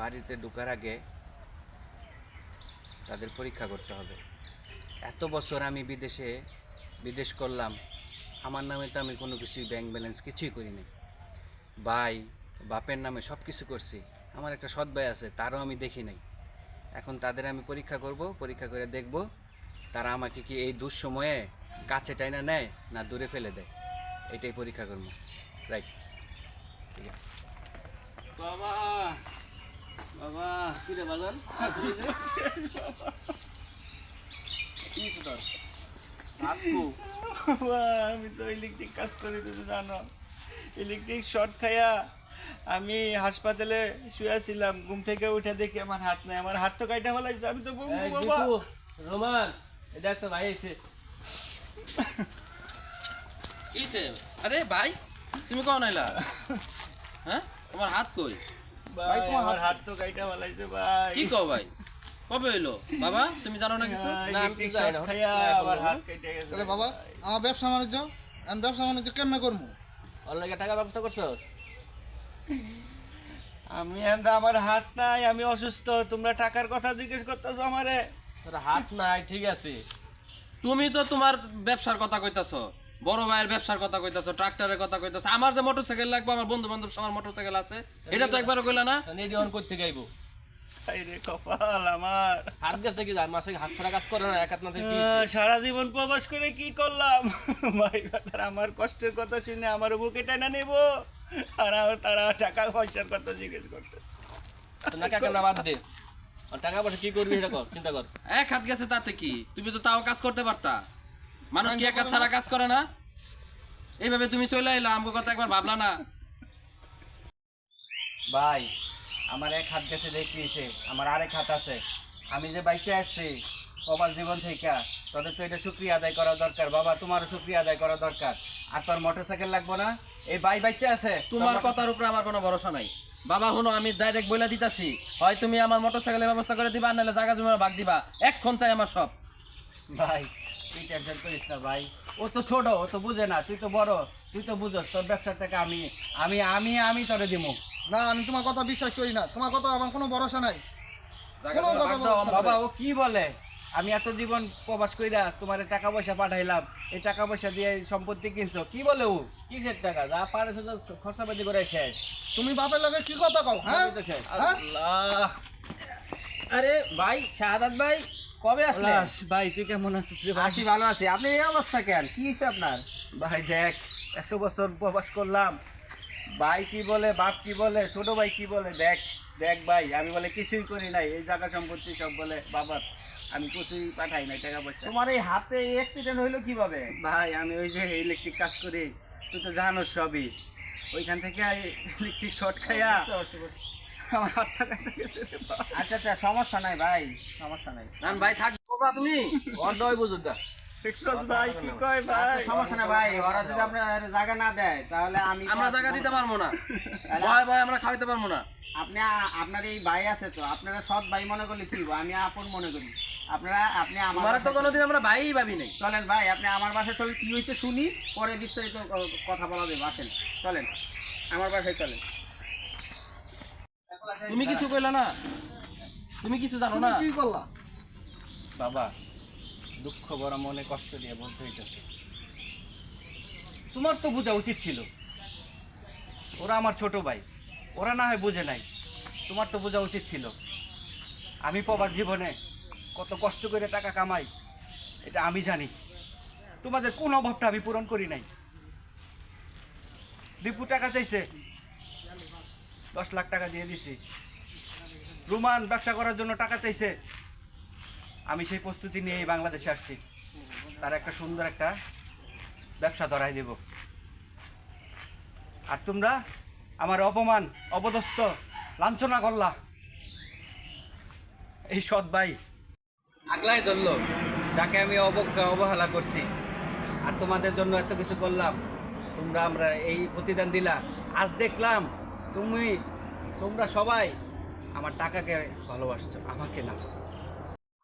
বাড়িতে ঢোকার আগে তাদের পরীক্ষা করতে হবে। এত বছর আমি বিদেশে, বিদেশ করলাম, আমার নামে তো আমি কোনো কিছুই ব্যাংক ব্যালেন্স কিছুই করিনি ভাই, বাপের নামে সব কিছু করছি। আমার একটা সৎ ভাই আছে, তারও আমি দেখি নাই। এখন তাদের আমি পরীক্ষা করব, পরীক্ষা করে দেখব তারা আমাকে কি এই দুঃসময়ে কাছে টাইনা নেয় না দূরে ফেলে দেয়। এটাই পরীক্ষা করব। রাইট ঠিক আছে বাবা! বাবা কি রে বাজান? কি তোর? হাত আমি তো ইলেকট্রিক কাজ করি তুমি জানো। ইলেকট্রিক শর্ট খাইয়া আমি হাসপাতালে শুয়েছিলাম ঘুম থেকে উঠে দেখি আমার হাত নাই। আমার হাত তো কাইটা ফেলাইছে আমি তো ঘুম বাবা। রোমান এটা একটা ভাই এসে কিছে আরে ভাই তুমি কখন আইলা হ্যাঁ তোমার হাত কই? ভাই আমার হাত তো কাইটা ফেলাইছে ভাই। কি কও ভাই? কবে হইল? বাবা তুমি জানো না কিছু? না, আমি জানি না, আমার হাত কেটে গেছে তাহলে বাবা আমার ব্যবসা বাণিজ্য আমি ব্যবসা বাণিজ্য কেমনে করব? অনলাইনে টাকা ব্যবস্থা করছ আমি এন্দা আমার হাত নাই আমি অসুস্থ। তোমরা টাকার কথা জিজ্ঞেস করতেছো আমারে? তোর হাত নাই ঠিক আছে। তুমি তো তোমার ব্যবসার কথা কইতাছো। বড় ভাইয়ের ব্যবসার কথা কইতাছো ট্রাক্টরের কথা কইতাছো। আমার যে মোটরসাইকেল লাগবে আমার বন্ধু বান্ধব সবার মোটরসাইকেল আছে। এটা তো একবারও কইলা না? নেডি অন করতে গাইবো আরে কপাল আমার। হাত গেছে কি জান? মাসে হাত ছাড়া কাজ করে না এক হাত সারা জীবন প্রবাস করে কি করলাম? ভাই তারা আমার কষ্টের কথা শুনে আমার বুকে টানা নেব। আর তারা টাকা পয়সার কথা জিজ্ঞেস করতেছে। না বাদ দে। আর টাকা পয়সা কি করবি সেটা কর চিন্তা কর। এক হাত গেছে তাতে কি? তুমি তো তাও কাজ করতে পারতা। মানুষ কি এক ছাড়া কাজ করে না? এইভাবে তুমি চলে এলা আমগো কথা একবার ভাবলা না। ভাই আমার এক হাত গেছে দেখিয়েছে আমার আরেক হাত আছে। আমি যে বাইচে আসছি প্রবাস জীবন থেকে তোদের তো এটা শুক্রিয়া আদায় করা দরকার। বাবা তোমারও শুক্রিয়া আদায় করা দরকার। আর তোর মোটরসাইকেল লাগবো না? এই ভাই বাইচে আছে তোমার কথার উপরে আমার কোনো ভরসা নাই। বাবা হুনো আমি ডাইরেক্ট বইলা দিতাছি। হয় তুমি আমার মোটরসাইকেলের ব্যবস্থা করে দিবা নাহলে জায়গা জমির ভাগ দিবা। এক্ষণ চাই আমার সব। ভাই তুই টেনশন করিস না ভাই। ও তো ছোট ও তো বুঝে না। তুই তো বড় তুই তো বুঝস তোর টাকা আমি আমি আমি আমি তোরে দিমু না আমি তোমার কথা বিশ্বাস করি না। তোমার কথা আমার কোনো ভরসা নাই। কোনো কথা। বাবা ও কি বলে? আমি এত জীবন প্রবাস কইরা তোমার টাকা পয়সা পাঠাইলাম। এই টাকা পয়সা দিয়ে সম্পত্তি কিনছো। কি বলে ও? কিসের টাকা? যা পারে সেটা খরচা পাতি করে শেষ। তুমি বাপের লগে কি কথা কও হ্যাঁ? তো হ্যাঁ? আল্লাহ। আরে ভাই শাহাদাত ভাই কবে আসলে? ভাই তুই কেমন আছিস? রে ভাই আছি ভালো আছি। আপনি এই অবস্থা কেন? কি হয়েছে আপনার? ভাই দেখ এত বছর প্রবাস করলাম। ভাই কি বলে বাপ কি বলে ছোট ভাই কি বলে? দেখ দেখ ভাই আমি বলে কিছুই করি নাই। এই জায়গা সম্পত্তি সব বলে বাবার আমি কিছুই পাঠাই নাই টাকা পয়সা। তোমার এই হাতে অ্যাক্সিডেন্ট হইল কীভাবে? ভাই আমি ওই যে ইলেকট্রিক কাজ করি। তুই তো জানোস সবই। ওইখান থেকে ইলেকট্রিক শর্ট খাইয়া আমার হাতটা কাটা গেছে আচ্ছা আচ্ছা সমস্যা নাই ভাই সমস্যা নাই। নান ভাই থাক করবা তুমি। অন্ডই বুঝুন দা ভাই কি কয় ভাই? আচ্ছা, সমস্যা নাই ভাই ওরা যদি আপনার জায়গা না দেয় তাহলে আমি আমরা জায়গা দিতে পারব না। ভয় ভয় আমরা খাওয়াইতে পারব না। আপনি আপনার এই ভাই আছে তো আপনারা সৎ ভাই মনে করলে কি আমি আপন মনে করি। আপনারা আপনি আমার তো কোনোদিন আমরা ভাই ভাবি নাই। চলেন ভাই আপনি আমার বাসায় চলেন কি হয়েছে শুনি পরে বিস্তারিত কথা বলা দেবো আসেন। চলেন আমার বাসায় চলেন। তুমি কিছু কইলা না? তুমি কিছু জানো না? কি করলা? বাবা দুঃখ বড় মনে কষ্ট দিয়ে বলতে হইতেছে। তোমার তো বোঝা উচিত ছিল। ওরা আমার ছোট ভাই। ওরা না হয় বুঝে নাই। তোমার তো বোঝা উচিত ছিল। আমি পাবার জীবনে কত কষ্ট করে টাকা কামাই এটা আমি জানি। তোমাদের কোন অভাবটা আমি পূরণ করি নাই। দীপু টাকা চাইছে দশ লাখ টাকা দিয়ে দিছি। রুমান, ব্যবসা করার জন্য টাকা চাইছে। আমি সেই প্রস্তুতি নিয়ে বাংলাদেশে আসছি। তার একটা সুন্দর একটা ব্যবসা ধরাই দেব। আর তোমরা আমার অপমান, অপদস্থ, লাঞ্ছনা করলা। এই সৎ ভাই। আগলাই ধরলো, যাকে আমি অবজ্ঞা, অবহেলা করছি। আর তোমাদের জন্য এত কিছু করলাম। তোমরা আমরা এই প্রতিদান দিলা। আজ দেখলাম তুমি তোমরা সবাই আমার টাকাকে ভালোবাসছো আমাকে না।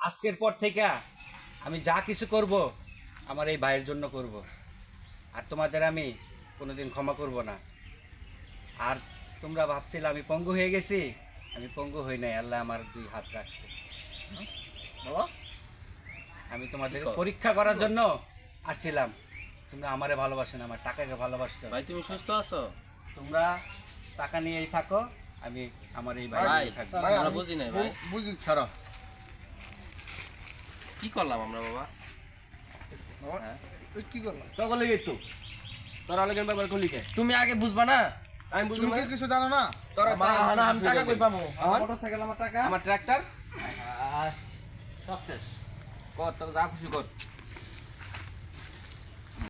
আজকের পর থেকে আমি যা কিছু করব আমার এই ভাইয়ের জন্য করব। আর তোমাদের আমি কোনোদিন ক্ষমা করব না। আর তোমরা ভাবছিলে আমি পঙ্গু হয়ে গেছি আমি পঙ্গু হই নাই আল্লাহ আমার দুই হাত রাখছে। আমি তোমাদের পরীক্ষা করার জন্য আসছিলাম। তোমরা আমারে ভালোবাসো না আমার টাকাকে ভালোবাসছো। ভাই তুমি সুস্থ আছো? তোমরা টাকা নিয়েই থাকো আমি আমার এই ভাই ভাই, থাকব। আমরা বুঝি নাই, ভাই। বুঝি ছাড়ো। কি করলাম আমরা বাবা? হ্যাঁ? কি করলাম? তখন লেগে তো। তোরা লেগে ব্যাপার করলি কে? তুমি আগে বুঝবা না? আমি বুঝলাম তুমি কিছু জানো না? তোরা আমার আমার- আমি টাকা কই পাবো? আমার মোটরসাইকেল আমার টাকা? আমার ট্রাক্টর? সব শেষ। কর তোর যা খুশি কর।